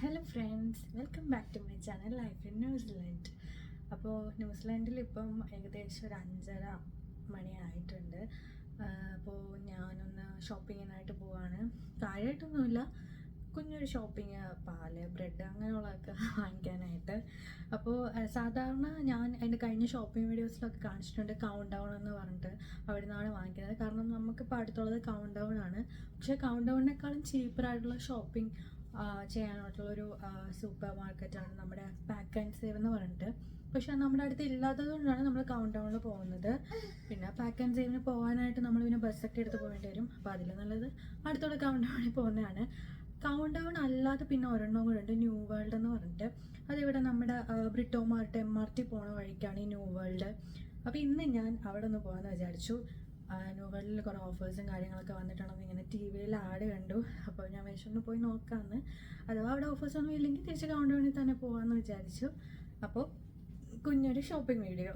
Hello friends welcome back to my channel life in New Zealand അപ്പോൾ ന്യൂസിലാൻഡിൽ ഇപ്പം ഏകദേശം ഒരു അഞ്ചര മണിയായിട്ടുണ്ട്. അപ്പോൾ ഞാനൊന്ന് ഷോപ്പിങ്ങിനായിട്ട് പോവാണ്. കാര്യമായിട്ടൊന്നുമില്ല കുഞ്ഞൊരു ഷോപ്പിംഗ് പാൽ ബ്രെഡ് അങ്ങനെയുള്ളതൊക്കെ വാങ്ങിക്കാനായിട്ട്. അപ്പോൾ സാധാരണ ഞാൻ എന്റെ കഴിഞ്ഞ ഷോപ്പിംഗ് വീഡിയോസിലൊക്കെ കാണിച്ചിട്ടുണ്ട് കൗണ്ട് ഡൗൺ എന്ന് പറഞ്ഞിട്ട് അവിടെ നിന്നാണ് വാങ്ങിക്കുന്നത്. കാരണം നമുക്കിപ്പോൾ അടുത്തുള്ളത് കൗണ്ട് ഡൗൺ ആണ്. പക്ഷേ കൗണ്ട് ഡൗണിനേക്കാളും ചീപ്പറായിട്ടുള്ള ഷോപ്പിംഗ് ചെയ്യാനായിട്ടുള്ളൊരു സൂപ്പർ മാർക്കറ്റാണ് നമ്മുടെ പാക്ക് ആൻഡ് സേവ് എന്ന് പറഞ്ഞിട്ട്. പക്ഷെ നമ്മുടെ അടുത്ത് ഇല്ലാത്തത് കൊണ്ടാണ് നമ്മൾ കൗണ്ട് ഡൗണിൽ പോകുന്നത്. പിന്നെ പാക്ക് ആൻഡ് സേവിന് പോകാനായിട്ട് നമ്മൾ പിന്നെ ബസ്സൊക്കെ എടുത്ത് പോകേണ്ടി വരും. അപ്പോൾ അതിൽ നല്ലത് അടുത്തുള്ള കൗണ്ട് ഡൗണിൽ പോകുന്നതാണ്. കൗണ്ട് ഡൗൺ അല്ലാതെ പിന്നെ ഒരെണ്ണം കൂടെ ഉണ്ട് ന്യൂ വേൾഡ് എന്ന് പറഞ്ഞിട്ട്. അതിവിടെ നമ്മുടെ Britomart M R T പോണ വഴിക്കാണ് ഈ ന്യൂ വേൾഡ് അപ്പോൾ ഇന്ന് ഞാൻ അവിടെ ഒന്ന് പോകാമെന്ന് വിചാരിച്ചു. ന്യൂ വേൾഡിൽ കുറേ ഓഫേഴ്സും കാര്യങ്ങളൊക്കെ വന്നിട്ടുണ്ടെന്ന് ഇങ്ങനെ ടി വിയിൽ ആഡ് കണ്ടു. അപ്പോൾ ഞാൻ വിഷമൊന്ന് പോയി നോക്കാമെന്ന് അഥവാ അവിടെ ഓഫേഴ്സ് ഒന്നും ഇല്ലെങ്കിൽ തിരിച്ച് കൗണ്ട് ഡൗണിൽ തന്നെ പോകാമെന്ന് വിചാരിച്ചു. അപ്പോൾ കുഞ്ഞൊരു ഷോപ്പിംഗ് വീഡിയോ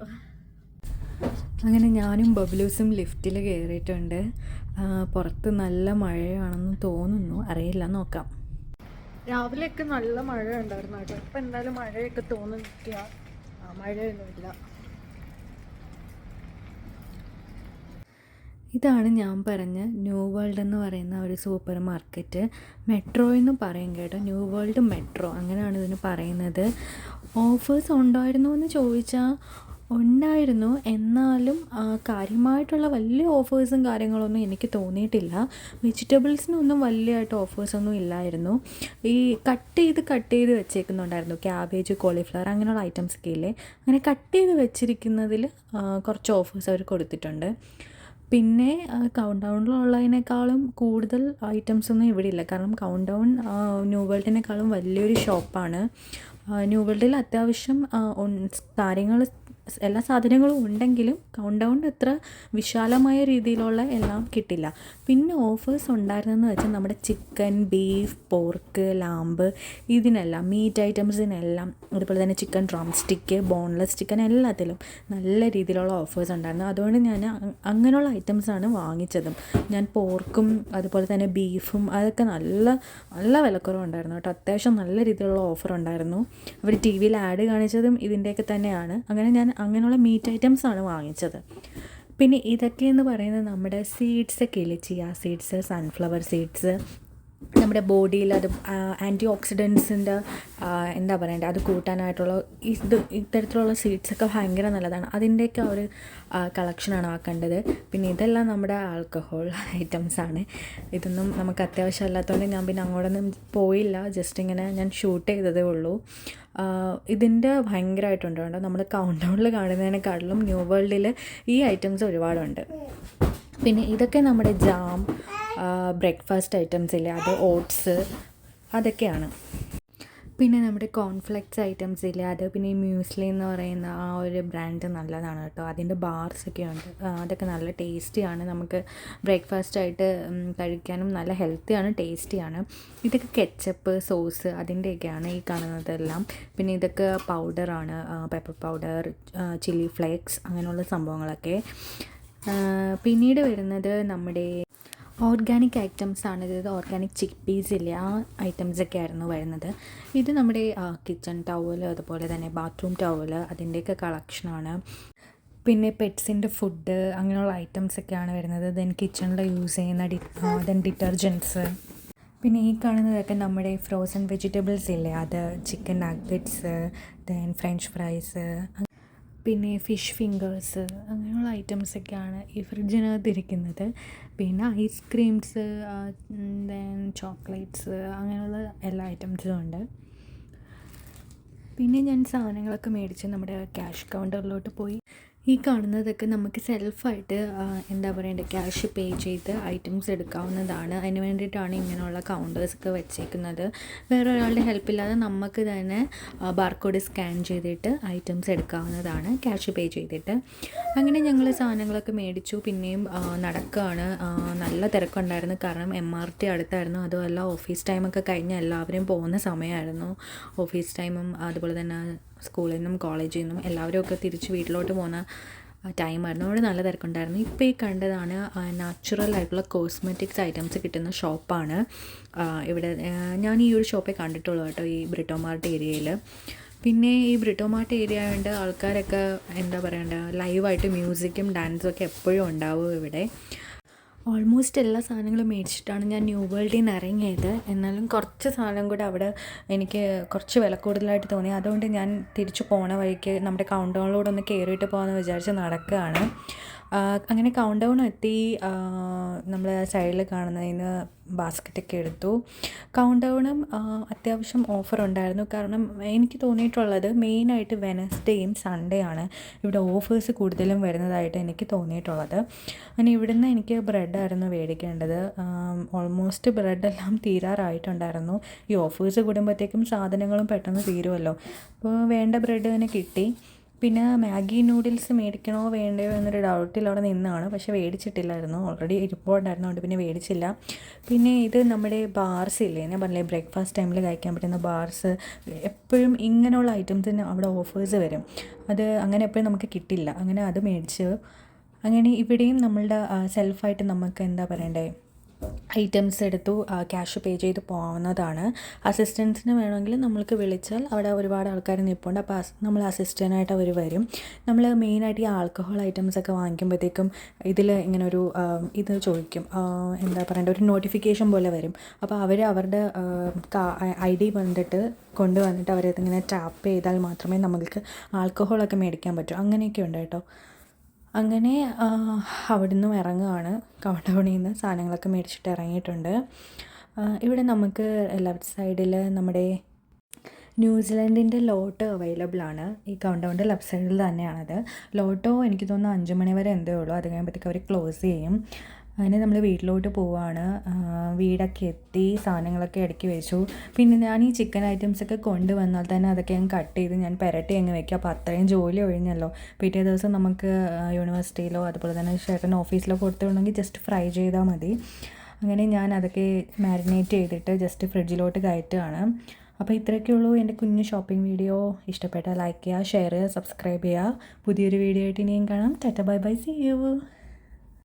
അങ്ങനെ ഞാനും ബബ്ലൂസും ലിഫ്റ്റിൽ കയറിയിട്ടുണ്ട് പുറത്ത് നല്ല മഴയാണെന്ന് തോന്നുന്നു. അറിയില്ല നോക്കാം. രാവിലെയൊക്കെ നല്ല മഴ ഉണ്ടായിരുന്നു കേട്ടോ. ഇപ്പം എന്തായാലും മഴയൊക്കെ തോന്നിക്കുക മഴയൊന്നുമില്ല. ഇതാണ് ഞാൻ പറഞ്ഞ ന്യൂ വേൾഡ് എന്ന് പറയുന്ന ഒരു സൂപ്പർ മാർക്കറ്റ്. മെട്രോ എന്ന് പറയും കേട്ടോ. New World Metro. അങ്ങനെയാണ് ഇതിന് പറയുന്നത്. ഓഫേഴ്സ് ഉണ്ടായിരുന്നു എന്ന് ചോദിച്ചാൽ ഉണ്ടായിരുന്നു. എന്നാലും കാര്യമായിട്ടുള്ള വലിയ ഓഫേഴ്സും കാര്യങ്ങളൊന്നും എനിക്ക് തോന്നിയിട്ടില്ല. വെജിറ്റബിൾസിനൊന്നും വലിയതായിട്ട് ഓഫേഴ്സൊന്നും ഇല്ലായിരുന്നു. ഈ കട്ട് ചെയ്ത് കട്ട് ചെയ്ത് വെച്ചേക്കുന്നുണ്ടായിരുന്നു. ക്യാബേജ് കോളിഫ്ലവർ അങ്ങനെയുള്ള ഐറ്റംസ് ഒക്കെ ഇല്ലേ? അങ്ങനെ കട്ട് ചെയ്ത് വെച്ചിരിക്കുന്നതിൽ കുറച്ച് ഓഫേഴ്സ് അവർ കൊടുത്തിട്ടുണ്ട്. പിന്നെ കൗണ്ട് ഡൗണിലുള്ളതിനേക്കാളും കൂടുതൽ ഐറ്റംസ് ഒന്നും ഇവിടെ ഇല്ല. കാരണം കൗണ്ട് ഡൗൺ ന്യൂ വേൾഡിനേക്കാളും വലിയൊരു ഷോപ്പാണ് ന്യൂ വേൾഡിൽ അത്യാവശ്യം കാര്യങ്ങൾ എല്ലാ സാധനങ്ങളും ഉണ്ടെങ്കിലും കൗണ്ട് ഡൗൺ അത്ര വിശാലമായ രീതിയിലുള്ള എല്ലാം കിട്ടില്ല. പിന്നെ ഓഫേഴ്സ് ഉണ്ടായിരുന്നെന്ന് വെച്ചാൽ നമ്മുടെ ചിക്കൻ ബീഫ് പോർക്ക് ലാമ്പ് ഇതിനെല്ലാം മീറ്റ് ഐറ്റംസിനെല്ലാം അതുപോലെ തന്നെ chicken drumstick boneless chicken എല്ലാത്തിലും നല്ല രീതിയിലുള്ള ഓഫേഴ്സ് ഉണ്ടായിരുന്നു. അതുകൊണ്ട് ഞാൻ അങ്ങനെയുള്ള ഐറ്റംസാണ് വാങ്ങിച്ചതും. ഞാൻ പോർക്കും അതുപോലെ തന്നെ ബീഫും അതൊക്കെ നല്ല നല്ല വിലക്കുറവുണ്ടായിരുന്നു കേട്ടോ. അത്യാവശ്യം നല്ല രീതിയിലുള്ള ഓഫർ ഉണ്ടായിരുന്നു. അവർ ടി വിയിൽ ആഡ് കാണിച്ചതും ഇതിന്റെയൊക്കെ തന്നെയാണ്. അങ്ങനെ ഞാൻ അങ്ങനെയുള്ള മീറ്റ് ഐറ്റംസ് ആണ് വാങ്ങിച്ചത്. പിന്നെ ഇതൊക്കെ എന്ന് പറയുന്നത് നമ്മുടെ സീഡ്സ് ഒക്കെ ഇല്ലേ? ചിയ സീഡ്സ് സൺഫ്ലവർ സീഡ്സ് നമ്മുടെ ബോഡിയിൽ അത് ആന്റി ഓക്സിഡൻസിന്റെ എന്താ പറയണ്ടേ അത് കൂട്ടാനായിട്ടുള്ള ഇത് ഇത്തരത്തിലുള്ള സീഡ്സൊക്കെ ഭയങ്കര നല്ലതാണ്. അതിന്റെയൊക്കെ ഒരു കളക്ഷനാണ് ആ കണ്ടത്. പിന്നെ ഇതെല്ലാം നമ്മുടെ ആൽക്കഹോൾ ഐറ്റംസാണ് ഇതൊന്നും നമുക്ക് അത്യാവശ്യമല്ലാത്തതുകൊണ്ട് ഞാൻ പിന്നെ അങ്ങോട്ടൊന്നും പോയില്ല. ജസ്റ്റ് ഇങ്ങനെ ഞാൻ ഷൂട്ട് ചെയ്തതേ ഉള്ളൂ. ഇതിന്റെ ഭയങ്കരമായിട്ടുണ്ട് കേട്ടോ. നമ്മൾ കൗണ്ട് ഡൗണിൽ കാണുന്നതിനെക്കാട്ടിലും ന്യൂ വേൾഡിൽ ഈ ഐറ്റംസ് ഒരുപാടുണ്ട്. പിന്നെ ഇതൊക്കെ നമ്മുടെ ജാം ബ്രേക്ക്ഫാസ്റ്റ് ഐറ്റംസ് ഇല്ലേ? അത് ഓട്സ് അതൊക്കെയാണ്. പിന്നെ നമ്മുടെ കോൺഫ്ലെക്സ് ഐറ്റംസ് ഇല്ലേ? അത് പിന്നെ ഈ മ്യൂസ്ലി എന്ന് പറയുന്ന ആ ഒരു ബ്രാൻഡ് നല്ലതാണ് കേട്ടോ. അതിന്റെ ബാർസ് ഒക്കെ ഉണ്ട്. അതൊക്കെ നല്ല ടേസ്റ്റിയാണ് നമുക്ക് ബ്രേക്ക്ഫാസ്റ്റ് ആയിട്ട് കഴിക്കാനും നല്ല ഹെൽത്തിയാണ് ടേസ്റ്റിയാണ് ഇതൊക്കെ കെച്ചപ്പ് സോസ് അതിന്റെയൊക്കെയാണ് ഈ കാണുന്നതെല്ലാം. പിന്നെ ഇതൊക്കെ പൗഡറാണ് പെപ്പർ പൗഡർ ചില്ലി ഫ്ലേക്സ് അങ്ങനെയുള്ള സംഭവങ്ങളൊക്കെ. പിന്നീട് വരുന്നത് നമ്മുടെ ഓർഗാനിക് ഐറ്റംസ് ആണ്. ഇത് ഓർഗാനിക് ചിക്ക് പീസ് ഇല്ലേ? ആ ഐറ്റംസ് ഒക്കെ ആയിരുന്നു വരുന്നത്. ഇത് നമ്മുടെ കിച്ചൺ ടവൽ അതുപോലെ തന്നെ ബാത്റൂം ടവൽ അതിന്റെയൊക്കെ കളക്ഷനാണ് പിന്നെ പെറ്റ്സിന്റെ ഫുഡ് അങ്ങനെയുള്ള ഐറ്റംസ് ഒക്കെയാണ് വരുന്നത്. ദെൻ കിച്ചണിൽ യൂസ് ചെയ്യുന്ന ഡി ദെൻ ഡിറ്റർജൻസ് പിന്നെ ഈ കാണുന്നതൊക്കെ നമ്മുടെ ഫ്രോസൺ വെജിറ്റബിൾസ് ഇല്ലേ? അത് chicken nuggets then French fries പിന്നെ ഫിഷ് ഫിംഗേഴ്സ് അങ്ങനെയുള്ള ഐറ്റംസൊക്കെയാണ് ഈ ഫ്രിഡ്ജിനകത്ത് ഇരിക്കുന്നത് പിന്നെ ഐസ്ക്രീംസ് ദെൻ ചോക്ലേറ്റ്സ് അങ്ങനെയുള്ള എല്ലാ ഐറ്റംസും ഉണ്ട്. പിന്നെ ഞാൻ സാധനങ്ങളൊക്കെ മേടിച്ച് നമ്മുടെ ക്യാഷ് കൗണ്ടറിലോട്ട് പോയി. ഈ കാണുന്നതൊക്കെ നമുക്ക് സെൽഫായിട്ട് എന്താ പറയേണ്ടത് ക്യാഷ് പേ ചെയ്ത് ഐറ്റംസ് എടുക്കാവുന്നതാണ്. അതിന് വേണ്ടിയിട്ടാണ് ഇങ്ങനെയുള്ള കൗണ്ടേഴ്സൊക്കെ വെച്ചേക്കുന്നത്. വേറെ ഒരാളുടെ ഹെൽപ്പില്ലാതെ നമുക്ക് തന്നെ ബാർകോഡ് സ്കാൻ ചെയ്തിട്ട് ഐറ്റംസ് എടുക്കാവുന്നതാണ് ക്യാഷ് പേ ചെയ്തിട്ട്. അങ്ങനെ ഞങ്ങൾ സാധനങ്ങളൊക്കെ മേടിച്ചു. പിന്നെയും നടക്കുകയാണ് നല്ല തിരക്കുണ്ടായിരുന്നു. കാരണം എം ആർ ടി അടുത്തായിരുന്നു. അതുമല്ല ഓഫീസ് ടൈമൊക്കെ കഴിഞ്ഞ് എല്ലാവരും പോകുന്ന സമയമായിരുന്നു. ഓഫീസ് ടൈമും അതുപോലെ തന്നെ സ്കൂളിൽ നിന്നും കോളേജിൽ നിന്നും എല്ലാവരും ഒക്കെ തിരിച്ച് വീട്ടിലോട്ട് പോകുന്ന ടൈമായിരുന്നു. അവിടെ നല്ല തിരക്കുണ്ടായിരുന്നു. ഇപ്പോൾ ഈ കണ്ടതാണ് നാച്ചുറൽ ആയിട്ടുള്ള കോസ്മെറ്റിക്സ് ഐറ്റംസ് കിട്ടുന്ന ഷോപ്പാണ്. ഇവിടെ ഞാൻ ഈ ഒരു ഷോപ്പേ കണ്ടിട്ടുള്ളൂ കേട്ടോ ഈ ബ്രിട്ടോമാർട്ട് ഏരിയയിൽ പിന്നെ ഈ ബ്രിട്ടോമാർട്ട് ഏരിയ ആയതുകൊണ്ട് ആൾക്കാരൊക്കെ എന്താ പറയണ്ട ലൈവായിട്ട് മ്യൂസിക്കും ഡാൻസും ഒക്കെ എപ്പോഴും ഉണ്ടാവും ഇവിടെ. ഓൾമോസ്റ്റ് എല്ലാ സാധനങ്ങളും മേടിച്ചിട്ടാണ് ഞാൻ ന്യൂ വേൾഡിൽ നിന്ന് ഇറങ്ങിയത്. എന്നാലും കുറച്ച് സാധനം കൂടെ അവിടെ എനിക്ക് കുറച്ച് വില കൂടുതലായിട്ട് തോന്നി. അതുകൊണ്ട് ഞാൻ തിരിച്ചു പോണ വഴിക്ക് നമ്മുടെ കൗണ്ട് ഡൗണിലൂടെ ഒന്ന് കയറിയിട്ട് പോകാമെന്ന് വിചാരിച്ച് നടക്കുകയാണ് അങ്ങനെ കൗണ്ട് ഡൗൺ എത്തി നമ്മൾ സൈഡിൽ കാണുന്നതിന് ബാസ്ക്കറ്റൊക്കെ എടുത്തു. കൗണ്ട് ഡൗണും അത്യാവശ്യം ഓഫർ ഉണ്ടായിരുന്നു. കാരണം എനിക്ക് തോന്നിയിട്ടുള്ളത് മെയിനായിട്ട് വെനസ്ഡേയും സൺഡേ ആണ് ഇവിടെ ഓഫേഴ്സ് കൂടുതലും വരുന്നതായിട്ട് എനിക്ക് തോന്നിയിട്ടുള്ളത്. അങ്ങനെ ഇവിടുന്ന് എനിക്ക് ബ്രെഡായിരുന്നു മേടിക്കേണ്ടത് ഓൾമോസ്റ്റ് ബ്രെഡെല്ലാം തീരാറായിട്ടുണ്ടായിരുന്നു. ഈ ഓഫേഴ്സ് കൂടുമ്പോഴത്തേക്കും സാധനങ്ങളും പെട്ടെന്ന് തീരുമല്ലോ അപ്പോൾ വേണ്ട ബ്രെഡ് തന്നെ കിട്ടി. പിന്നെ മാഗി നൂഡിൽസ് മേടിക്കണോ വേണ്ടയോ എന്നൊരു ഡൗട്ടിൽ അവിടെ നിന്നാണ്. പക്ഷേ മേടിച്ചിട്ടില്ലായിരുന്നു. ഓൾറെഡി ഇരിപ്പുണ്ടായിരുന്നു അതുകൊണ്ട് പിന്നെ മേടിച്ചില്ല. പിന്നെ ഇത് നമ്മുടെ ബാർസ് ഇല്ലേ? ഞാൻ പറഞ്ഞില്ലേ ബ്രേക്ക്ഫാസ്റ്റ് ടൈമിൽ കഴിക്കാൻ പറ്റുന്ന ബാർസ് എപ്പോഴും ഇങ്ങനെയുള്ള ഐറ്റംസിന് അവിടെ ഓഫേഴ്സ് വരും. അത് അങ്ങനെ എപ്പോഴും നമുക്ക് കിട്ടില്ല. അങ്ങനെ അത് മേടിച്ച് അങ്ങനെ ഇവിടെയും നമ്മളുടെ സെൽഫായിട്ട് നമുക്ക് എന്താ പറയണ്ടേ? ഐറ്റംസ് എടുത്തു ക്യാഷ് പേ ചെയ്ത് പോകുന്നതാണ് അസിസ്റ്റൻസിന് വേണമെങ്കിൽ നമ്മൾക്ക് വിളിച്ചാൽ അവിടെ ഒരുപാട് ആൾക്കാർ നിൽപ്പുണ്ട് അപ്പോൾ നമ്മൾ അസിസ്റ്റന്റായിട്ട് അവർ വരും. നമ്മൾ മെയിനായിട്ട് ഈ ആൽക്കഹോൾ ഐറ്റംസ് ഒക്കെ വാങ്ങിക്കുമ്പോഴത്തേക്കും ഇതിൽ ഇങ്ങനെ ഒരു ഇത് ചോദിക്കും. എന്താ പറയണ്ട ഒരു നോട്ടിഫിക്കേഷൻ പോലെ വരും. അപ്പോൾ അവർ അവരുടെ ഐ ഡി വന്നിട്ട് കൊണ്ടുവന്നിട്ട് അവരതിങ്ങനെ ടാപ്പ് ചെയ്താൽ മാത്രമേ നമ്മൾക്ക് ആൽക്കഹോളൊക്കെ മേടിക്കാൻ പറ്റൂ. അങ്ങനെയൊക്കെ ഉണ്ട് കേട്ടോ. അങ്ങനെ അവിടുന്ന് ഇറങ്ങുകയാണ് കൗണ്ടൗണിൽ നിന്ന് സാധനങ്ങളൊക്കെ മേടിച്ചിട്ട് ഇറങ്ങിയിട്ടുണ്ട്. ഇവിടെ നമുക്ക് ലെഫ്റ്റ് സൈഡിൽ നമ്മുടെ ന്യൂസിലൻഡിന്റെ ലോട്ടോ അവൈലബിൾ ആണ്. ഈ കൗണ്ടൗണിന്റെ ലെഫ്റ്റ് സൈഡിൽ തന്നെയാണത്. ലോട്ടോ എനിക്ക് തോന്നുന്നു അഞ്ച് മണി വരെ എന്തേ ഉള്ളൂ. അത് കഴിയുമ്പോഴത്തേക്ക് അവർ ക്ലോസ് ചെയ്യും. അങ്ങനെ നമ്മൾ വീട്ടിലോട്ട് പോവാണ്. വീടൊക്കെ എത്തി സാധനങ്ങളൊക്കെ ഇടയ്ക്ക് വെച്ചു. പിന്നെ ഞാൻ ഈ ചിക്കൻ ഐറ്റംസ് ഒക്കെ കൊണ്ടുവന്നാൽ തന്നെ അതൊക്കെ ഞാൻ കട്ട് ചെയ്ത് ഞാൻ പെരട്ടി അങ്ങ് വെക്കുക അപ്പോൾ അത്രയും ജോലി ഒഴിഞ്ഞല്ലോ. പിറ്റേ ദിവസം നമുക്ക് യൂണിവേഴ്സിറ്റിയിലോ അതുപോലെ തന്നെ ചേട്ടൻ ഓഫീസിലോ കൊടുത്തുണ്ടെങ്കിൽ ജസ്റ്റ് ഫ്രൈ ചെയ്താൽ മതി. അങ്ങനെ ഞാൻ അതൊക്കെ മാരിനേറ്റ് ചെയ്തിട്ട് ജസ്റ്റ് ഫ്രിഡ്ജിലോട്ട് കയറ്റുകയാണ്. അപ്പോൾ ഇത്രയൊക്കെ ഉള്ളൂ. എന്റെ കുഞ്ഞു ഷോപ്പിംഗ് വീഡിയോ ഇഷ്ടപ്പെട്ടാൽ ലൈക്ക് ചെയ്യുക ഷെയർ ചെയ്യുക സബ്സ്ക്രൈബ് ചെയ്യുക. പുതിയൊരു വീഡിയോ ആയിട്ട് ഇനിയും കാണാം. Tata bye bye. See you